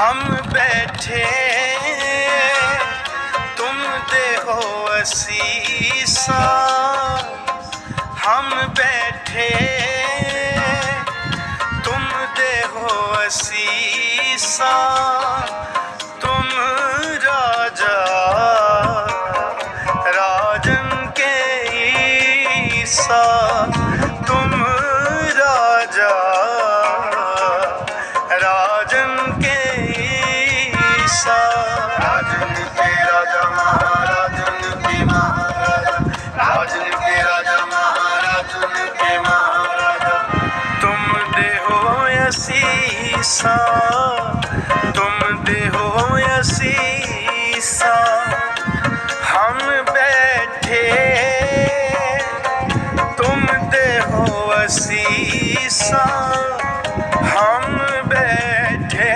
हम बैठे तुम दे हो असीसा हम बैठे तुम दे हो असीसा असीसा हम बैठे तुम देहो असीसा हम बैठे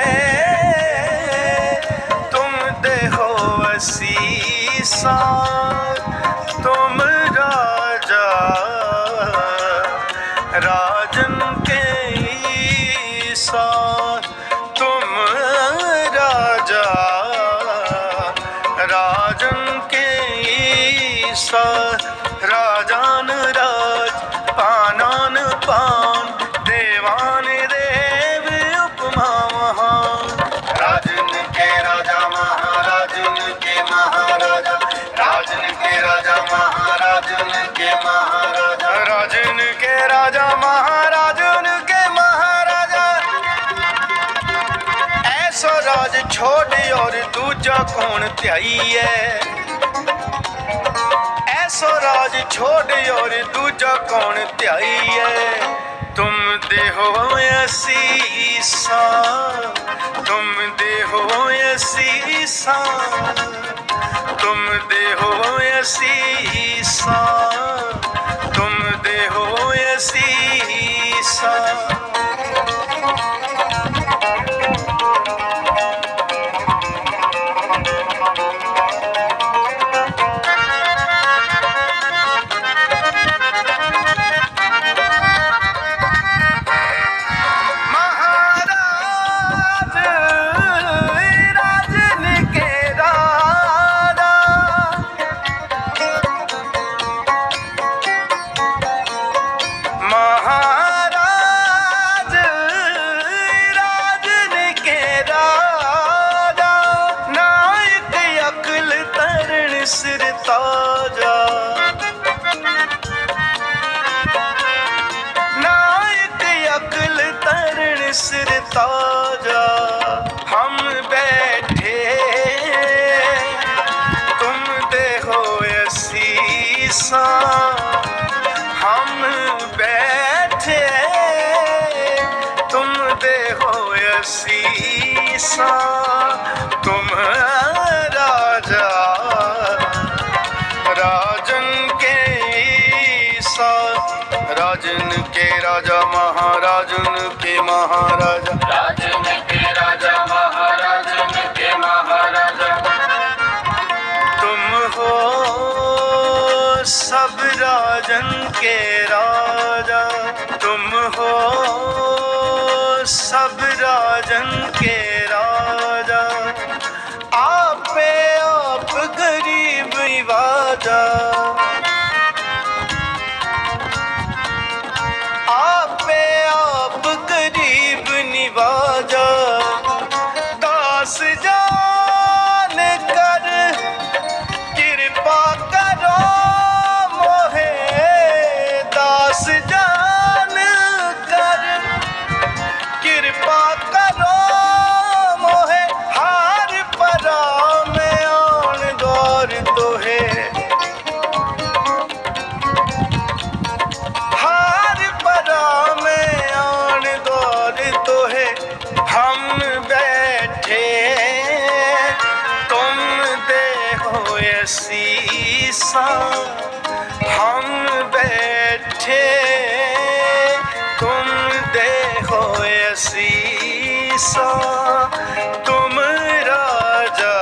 तुम देहो असीसा तुम ਸਾ ਰਾਜਾਨ ਰਾਜ ਪਾਨਾਨ ਪਾਨ ਦੇਵਾਨ ਦੇਵ ਉਪਮਾ ਮਹਾ ਰਾਜਨ ਕੇ ਰਾਜਾ ਮਹਾਰਾਜਨ ਕੇ ਮਹਾਰਾਜਾ ਰਾਜਨ ਕੇ ਰਾਜਾ ਮਹਾਰਾਜਨ ਕੇ ਮਹਾਰਾਜਾ। ਰਾਜਨ ਕੇ ਰਾਜਾ ਮਹਾਰਾਜਨ ਕੇ ਮਹਾਰਾਜਾ। ਐਸੋ ਰਾਜ ਛੋੜ ਔਰ ਦੂਜਾ ਕੌਣ ਧਿਆਈ ਐ? ਐਸੋ ਰਾਜ ਛੋੜ ਔਰ ਦੂਜਾ ਕੌਣ ਧਿਆਈ ਐ ਤੁਮ ਦੇ ਹੋ ਅਸੀਂ ਸਾ ਤੁਮ ਦੇ ਹੋ ਅਸੀਂ ਸਾ ਤੁਮ ਦੇ ਹੋ ਅਸੀਂ ਸਾ ਤੁਮ ਦੇ ਹੋ ਅਸੀਂ ताजा हम बैठे तुम दे हो असीसा हम बैठे तुम दे हो असीसा तुम राजन के राजा महाराजन के महाराजा राजन के राजा महाराजन के महाराजा तुम हो सब राजन के राजा तुम हो सब राजन के तुम राजा।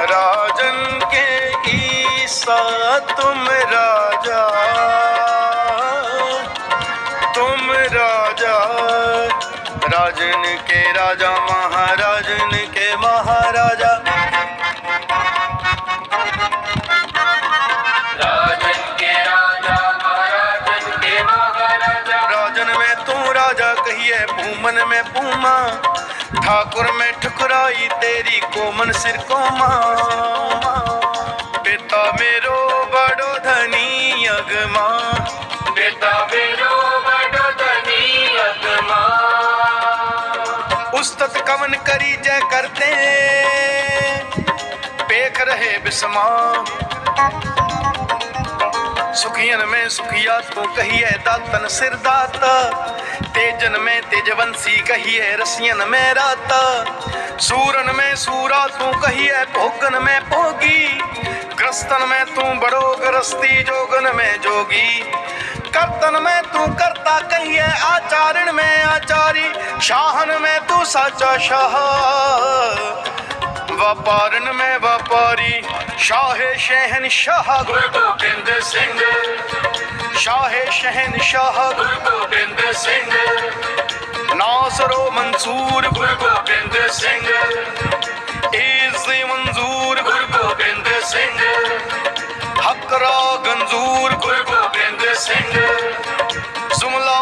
राजन के तुम राजा। तुम राजा। राजन के राजा महाराजन के राजा कहिए भूमन में पूमा ठाकुर में ठुकराई तेरी कोमन सिर को मां पिता मेरो बड़ो धनी अगमा बेटा मेरो बड़ो धनी अगमा उस्तत कवन करी जय करते पेख रहे बिस्मा ਸੁਖੀਆਂ ਮੈਂ ਸੁਖੀਆ, ਤੋ ਕਹੀਏ ਦਾਤਨ ਸਿਰ ਦਾਤ। ਤੇ ਜਨਮੇ ਤੇਜਵੰਸੀ ਕਹੀਏ ਰਸੀਆਂ ਮੈਂ ਰਾਤ। ਸੂਰਨ ਮੈਂ ਸੂਰਾ, ਤੂੰ ਕਹੀਏ ਭੋਗਨ ਮੈਂ ਭੋਗੀ। ਗ੍ਰਸਤਨ ਮੈਂ ਤੂੰ ਬੜੋ ਗ੍ਰਸਤੀ, ਜੋਗਨ ਮੈਂ ਜੋਗੀ। ਕਰਤਨ ਮੈਂ ਤੂੰ ਕਰਤਾ ਕਹੀਏ ਆਚਾਰਣ ਮੈਂ ਆਚਾਰੀ। ਸ਼ਾਹਨ ਮੈਂ ਤੂੰ ਸਾਚਾ ਸ਼ਾਹ। ਵਪਾਰਨ ਮੈਂ ਵਪਾਰੀ। शाहे शहन शाह गुरु गोबिंद सिंह। शाहे शहन शाह गुरु गोबिंद सिंह। नासरो मंसूर गुरु गोबिंद सिंह। मंजूर गुरु गोबिंद सिंह। हकरा गंजूर गुरु गोबिंद सिंह।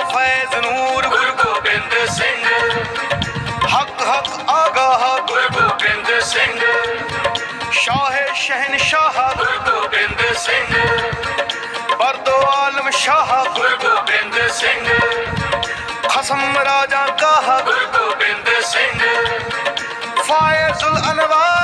फैज नूर गुरु गोबिंद सिंह। हक हक आगाह गुरु गोबिंद सिंह। ਸ਼ਾਹ ਸ਼ਹਿਨशाह ਗੁਰੂ ਗੋਬਿੰਦ ਸਿੰਘ। ਬਰਦੋ ਆਲਮ ਸ਼ਾਹ ਗੁਰੂ ਗੋਬਿੰਦ ਸਿੰਘ। ਖਸਮ ਰਾਜਾ ਕਾਹ ਗੁਰੂ ਗੋਬਿੰਦ ਸਿੰਘ। ਫਾਇਜ਼ੁਲ ਅਨਵਾਰ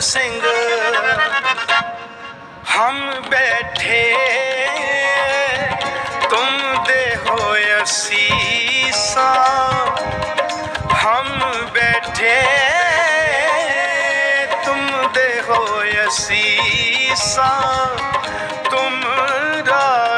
ਸਿੰਘ। ਹਮ ਬੈਠੇ, ਤੁਮ ਦੇ ਹੋ ਅਸੀਸਾ। ਹਮ ਬੈਠੇ, ਤੁਮ ਦੇ ਹੋ ਅਸੀਸਾ। ਤੁਮ ਰਾ